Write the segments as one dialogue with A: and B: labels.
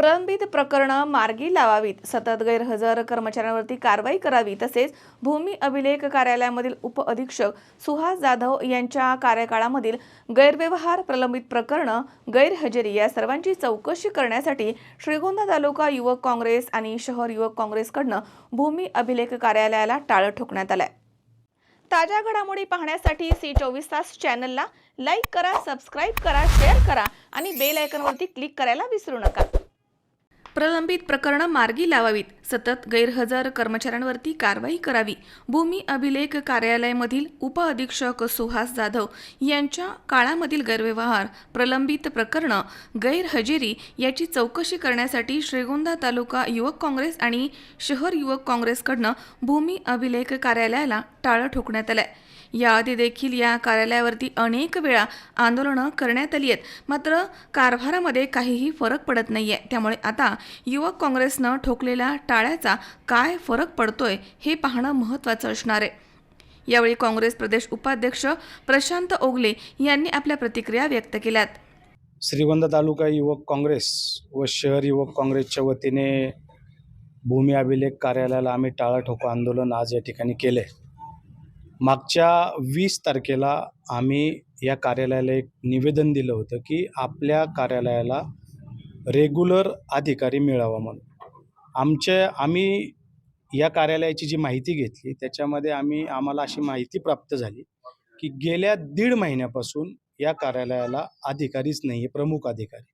A: प्रलंबित प्रकरणं मार्गी लावावीत. सतत गैरहजर कर्मचाऱ्यांवरती कारवाई करावी तसेच भूमी अभिलेख कार्यालयामधील उपअधीक्षक सुहास जाधव यांच्या कार्यकाळामधील गैरव्यवहार प्रलंबित प्रकरणं गैरहजेरी या सर्वांची चौकशी करण्यासाठी श्रीगोंदा तालुका युवक काँग्रेस आणि शहर युवक काँग्रेसकडनं भूमी अभिलेख कार्यालयाला टाळं ठोकण्यात आलंय. ताज्या घडामोडी पाहण्यासाठी सी चोवीस तास चॅनलला लाईक करा सबस्क्राईब करा शेअर करा आणि बेल आयकनवरती क्लिक करायला विसरू नका. प्रलंबित प्रकरणं मार्गी लावावीत. सतत गैरहजर कर्मचाऱ्यांवरती कारवाई करावी. भूमी अभिलेख कार्यालयामधील उपअधीक्षक सुहास जाधव यांच्या काळामधील गैरव्यवहार प्रलंबित प्रकरणं गैरहजेरी याची चौकशी करण्यासाठी श्रीगोंदा तालुका युवक काँग्रेस आणि शहर युवक काँग्रेसकडनं भूमी अभिलेख कार्यालयाला टाळं ठोकण्यात आलंय. याआधी देखील या कार्यालयावरती अनेक वेळा आंदोलनं करण्यात आली आहेत. मात्र कारभारामध्ये काहीही फरक पडत नाही आहे त्यामुळे आता युवक काँग्रेसनं ठोकलेल्या टाळ्याचा काय फरक पडतोय हे पाहणं महत्त्वाचं असणार आहे. यावेळी काँग्रेस प्रदेश उपाध्यक्ष प्रशांत ओगले यांनी आपल्या प्रतिक्रिया व्यक्त केल्यात.
B: श्रीगोंदा तालुका युवक काँग्रेस व शहर युवक काँग्रेसच्या वतीने भूमी अभिलेख कार्यालयाला आम्ही टाळा ठोको आंदोलन आज या ठिकाणी केले मागच्या वीस तारखेला आम्ही या कार्यालयाला एक निवेदन दिलं होतं की आपल्या कार्यालयाला रेग्युलर अधिकारी मिळावा म्हणून. आमच्या आम्ही या कार्यालयाची जी माहिती घेतली त्याच्यामध्ये आम्ही आम्हाला अशी माहिती प्राप्त झाली की गेल्या दीड महिन्यापासून या कार्यालयाला अधिकारीच नाही आहे प्रमुख अधिकारी.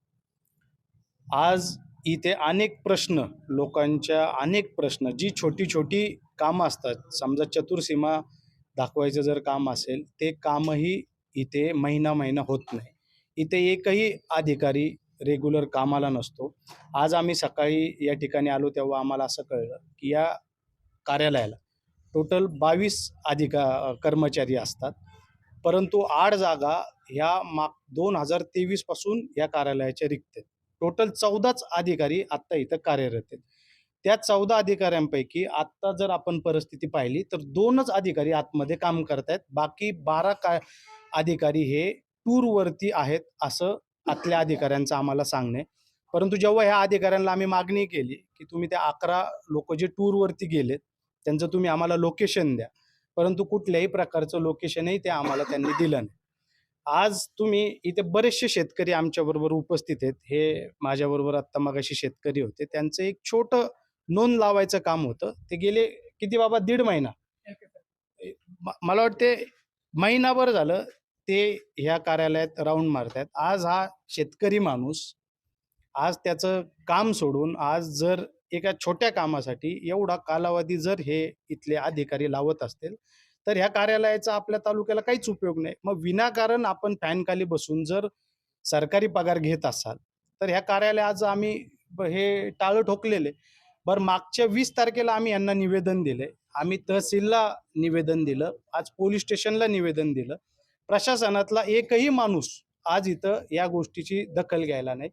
B: आज इथे अनेक प्रश्न लोकांच्या अनेक प्रश्न जी छोटी छोटी कामं असतात समजा चतुर्सीमा दाखवायचं जर काम असेल ते कामही इथे महिना महिना होत नाही. इथे एकही अधिकारी रेग्युलर कामाला नसतो. आज आम्ही सकाळी या ठिकाणी आलो तेव्हा आम्हाला असं कळलं की या कार्यालयाला टोटल बावीस अधिका कर्मचारी असतात. परंतु आठ जागा ह्या माग दोन हजार तेवीसपासून या कार्यालयाच्या रिक्त आहेत. टोटल चौदाच अधिकारी आत्ता इथं कार्यरत आहेत. त्या चौदा अधिकाऱ्यांपैकी आत्ता जर आपण परिस्थिती पाहिली तर दोनच अधिकारी आतमध्ये काम करत आहेत बाकी बारा का अधिकारी हे टूरवरती आहेत असं आतल्या अधिकाऱ्यांचं आम्हाला सांगणे. परंतु जेव्हा ह्या अधिकाऱ्यांना आम्ही मागणी केली की तुम्ही त्या अकरा लोक जे टूरवरती गेलेत त्यांचं तुम्ही आम्हाला लोकेशन द्या. परंतु कुठल्याही प्रकारचं लोकेशनही ते आम्हाला त्यांनी दिलं नाही. आज तुम्ही इथे बरेचसे शेतकरी आमच्याबरोबर उपस्थित आहेत. हे माझ्याबरोबर आत्ता मगाशी शेतकरी होते. त्यांचं एक छोटं नोंद लावायचं काम होतं. ते गेले किती बाबा? दीड महिना. मला वाटते महिनाभर झालं ते ह्या कार्यालयात राऊंड मारतायत. आज हा शेतकरी माणूस आज त्याचं काम सोडून आज जर एका छोट्या कामासाठी एवढा कालावधी जर हे इथले अधिकारी लावत असतील तर ह्या कार्यालयाचा आपल्या तालुक्याला काहीच उपयोग नाही. मग विनाकारण आपण फॅनखाली बसून जर सरकारी पगार घेत असाल तर ह्या कार्यालय आज आम्ही हे टाळं ठोकलेले. बरं मागच्या वीस तारखेला आम्ही यांना निवेदन दिले. आम्ही तहसीलला निवेदन दिलं आज पोलीस स्टेशनला निवेदन दिलं. प्रशासनातला एकही माणूस आज इथं या गोष्टीची दखल घ्यायला नाही.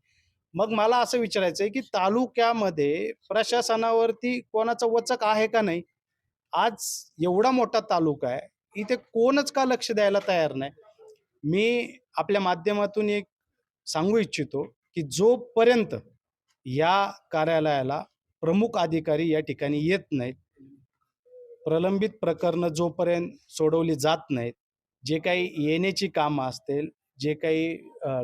B: मग मला असं विचारायचं आहे की तालुक्यामध्ये प्रशासनावरती कोणाचा वचक आहे का नाही? आज एवढा मोठा तालुका आहे इथे कोणच का लक्ष द्यायला तयार नाही? मी आपल्या माध्यमातून एक सांगू इच्छितो की जोपर्यंत या कार्यालयाला प्रमुख अधिकारी या ठिकाणी येत नाहीत. प्रलंबित प्रकरणं जोपर्यंत सोडवली जात नाहीत जे काही येण्याची कामं असतील जे काही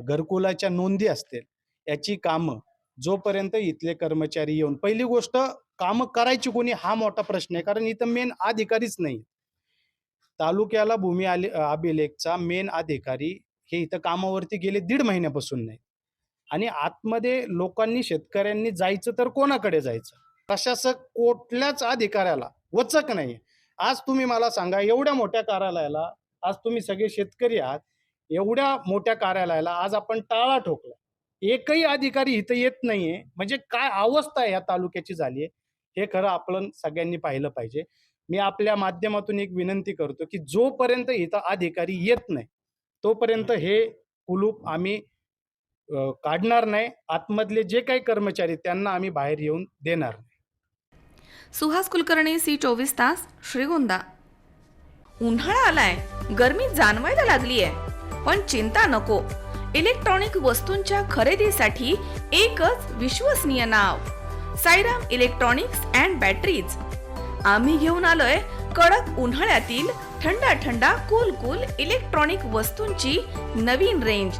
B: घरकुलाच्या नोंदी असतील याची कामं जोपर्यंत इथले कर्मचारी येऊन पहिली गोष्ट कामं करायची कोणी हा मोठा प्रश्न आहे कारण इथं मेन अधिकारीच नाही तालुक्याला भूमी आले अभिलेखचा मेन अधिकारी हे इथं कामावरती गेले दीड महिन्यापासून नाही आणि आतमध्ये लोकांनी शेतकऱ्यांनी जायचं तर कोणाकडे जायचं? प्रशासक कुठल्याच अधिकाऱ्याला वचक नाही आज तुम्ही मला सांगा एवढ्या मोठ्या कार्यालयाला आज तुम्ही सगळे शेतकरी आहात एवढ्या मोठ्या कार्यालयाला आज आपण टाळा ठोकला एकही अधिकारी इथं येत नाहीये. म्हणजे काय अवस्था या तालुक्याची झाली आहे हे खरं आपण सगळ्यांनी पाहिलं पाहिजे. मी आपल्या माध्यमातून एक विनंती करतो की जोपर्यंत इथं अधिकारी येत नाही तोपर्यंत हे कुलूप आम्ही काढणार नाही. आतमधले जे काही कर्मचारी त्यांना आम्ही बाहेर येऊन देणार नाही.
A: सुहास कुलकर्णी सी चोवीस तास श्रीगोंदा. उन्हाळा आलाय. गर्मी जाणवायला लागली आहे पण चिंता नको. इलेक्ट्रॉनिक वस्तूंच्या खरेदीसाठी एकच विश्वसनीय नाव. Sairam electronics and batteries. आम्ही घेऊन आलोय कडक उन्हाळ्यातील थंडा थंडा कूल कूल इलेक्ट्रॉनिक वस्तूंची नवीन रेंज.